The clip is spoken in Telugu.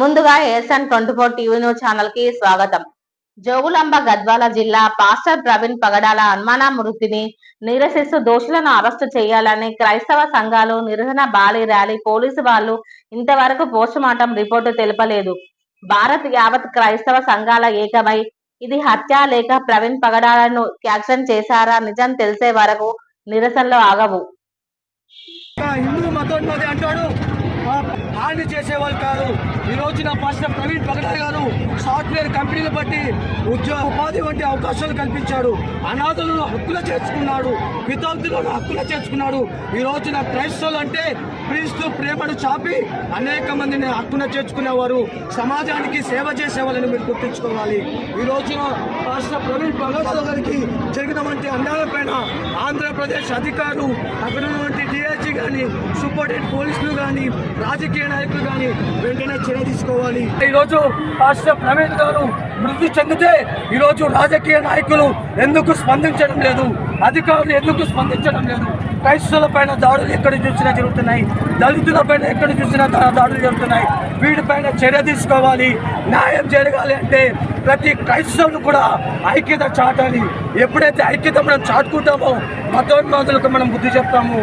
ముందుగా ASN twenty four TV news ఛానల్కి స్వాగతం. జోగులాంబ గద్వాల జిల్లా పాస్టర్ ప్రవీణ్ పగడాల అనుమాన మృతిని నిరసిస్తూ దోషులను అరెస్టు చేయాలని క్రైస్తవ సంఘాలు నిరసన బాలి ర్యాలీ పోలీసు వాళ్ళు ఇంతవరకు పోస్టుమార్టం రిపోర్టు తెలపలేదు. భారత్ యావత్ క్రైస్తవ సంఘాల ఏకమై ఇది హత్య లేక ప్రవీణ్ పగడాలను యాక్షన్ చేశారా నిజం తెలిసే వరకు నిరసనలు ఆగవు. హిందూ అంటాడు. హాని చేసేవాళ్ళు కాదు. ఈ రోజున పాస్టర్ ప్రవీణ్ పగడాల్ గారు. సాఫ్ట్వేర్ కంపెనీలు బట్టి ఉద్యోగ ఉపాధి వంటి అవకాశాలు కల్పించాడు. అనాథులను హక్కుల చేర్చుకున్నాడు. విద్యార్థులను హక్కుల చేర్చుకున్నాడు. ఈ రోజున క్రైస్తవులు అంటే క్రీస్తు ప్రేమను చాపి అనేక మందిని హక్కున చేర్చుకునేవారు. సమాజానికి సేవ చేసేవాళ్ళని మీరు గుర్తుంచుకోవాలి. ఈ రోజున రాష్ట్ర ప్రవీణ్ పగడాల్ గారికి జరిగినటువంటి అందాలపైన ఆంధ్రప్రదేశ్ అధికారులు అక్కడ ఉన్నటువంటి డిఐజీ కానీ సూపరింటెండెంట్ పోలీసులు కానీ రాజకీయ నాయకులు కానీ వెంటనే చర్య తీసుకోవాలి. ఈరోజు రాష్ట్ర ప్రవీణ్ గారు మృతి చెందితే ఈరోజు రాజకీయ నాయకులు ఎందుకు స్పందించడం లేదు? అధికారులు ఎందుకు స్పందించడం లేదు? క్రైస్తవుల పైన దాడులు ఎక్కడ చూసినా జరుగుతున్నాయి. దళితుల పైన ఎక్కడ చూసినా దాడులు జరుగుతున్నాయి. వీటిపైన చర్య తీసుకోవాలి. న్యాయం జరగాలి అంటే ప్రతి క్రైస్తవులు కూడా ఐక్యత చాటాలి. ఎప్పుడైతే ఐక్యత మనం చాటుకుంటామో మతోన్మాదులకు మనం బుద్ధి చెప్తాము.